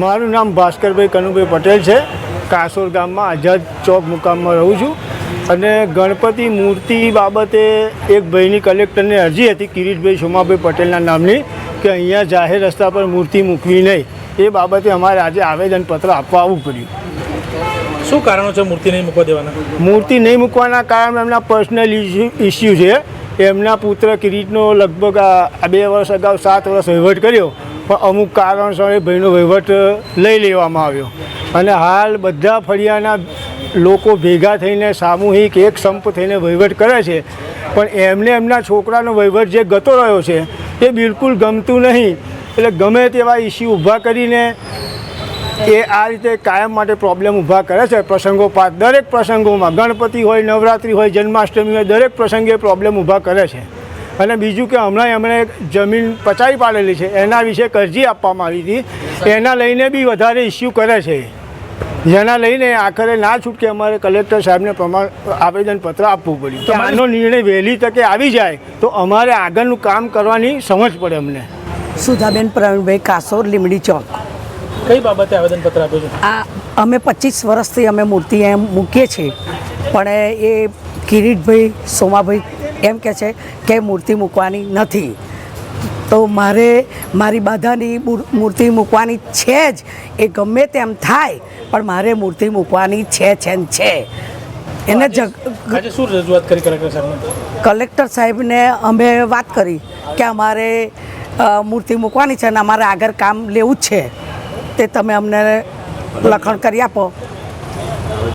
મારું નામ ભાસ્કરભાઈ કનુભાઈ પટેલ છે. કાસોર ગામમાં આઝાદ ચોક મુકામમાં રહું છું. અને ગણપતિ મૂર્તિ બાબતે એક ભાઈની કલેક્ટરને અરજી હતી કિરીટભાઈ સોમાભાઈ પટેલના નામની કે અહીંયા જાહેર રસ્તા પર મૂર્તિ મૂકવી નહીં. એ બાબતે અમારે આજે આવેદનપત્ર આપવા આવવું પડ્યું. શું કારણો છે મૂર્તિ નહીં મૂકવા દેવાના? મૂર્તિ નહીં મૂકવાના કારણ એમના પર્સનલ ઇસ્યુ છે. એમના પુત્ર કિરીટનો લગભગ આ બે વર્ષ અગાઉ સાત વર્ષ વહીવટ કર્યો. પણ અમુક કારણસર એ ભાઈનો વહીવટ લઈ લેવામાં આવ્યો. અને હાલ બધા ફળિયાના લોકો ભેગા થઈને સામૂહિક એક સંપ થઈને વહીવટ કરે છે. પણ એમને એમના છોકરાનો વહીવટ જે ગતો રહ્યો છે, એ બિલકુલ ગમતું નહીં. એટલે ગમે તેવા ઇસ્યુ ઊભા કરીને એ આ રીતે કાયમ માટે પ્રોબ્લેમ ઊભા કરે છે. પ્રસંગોપાત દરેક પ્રસંગોમાં ગણપતિ હોય, નવરાત્રિ હોય, જન્માષ્ટમી હોય, દરેક પ્રસંગે પ્રોબ્લેમ ઊભા કરે છે. અને બીજું કે હમણાં એમણે એક જમીન પચાવી પાડેલી છે. એના વિશે અરજી આપવામાં આવી હતી. એના લઈને બી વધારે ઇસ્યુ કરે છે. જેના લઈને આખરે ના છૂટકે અમારે કલેક્ટર સાહેબને પ્રમાણ આવેદનપત્ર આપવું પડ્યું. તો આનો નિર્ણય વહેલી તકે આવી જાય તો અમારે આગળનું કામ કરવાની સમજ પડે અમને. સુધાબેન પ્રવીણભાઈ કાસોર લીમડી ચોક. કઈ બાબતે આવેદનપત્ર આપ્યું છે? આ અમે પચીસ વર્ષથી અમે મૂર્તિ એમ મૂકીએ છીએ. પણ એ કિરીટભાઈ સોમાભાઈ એમ કહે છે કે મૂર્તિ મૂકવાની નથી. તો મારે મારી બાધાની મૂર- મૂર્તિ મૂકવાની છે જ. એ ગમે તેમ થાય પણ મારે મૂર્તિ મૂકવાની છે છે ને છે. એને શું રજૂઆત કરી કલેક્ટર સાહેબને? કલેક્ટર સાહેબને અમે વાત કરી કે અમારે મૂર્તિ મૂકવાની છે અને અમારે આગળ કામ લેવું જ છે. તે તમે અમને લખણ કરી આપો.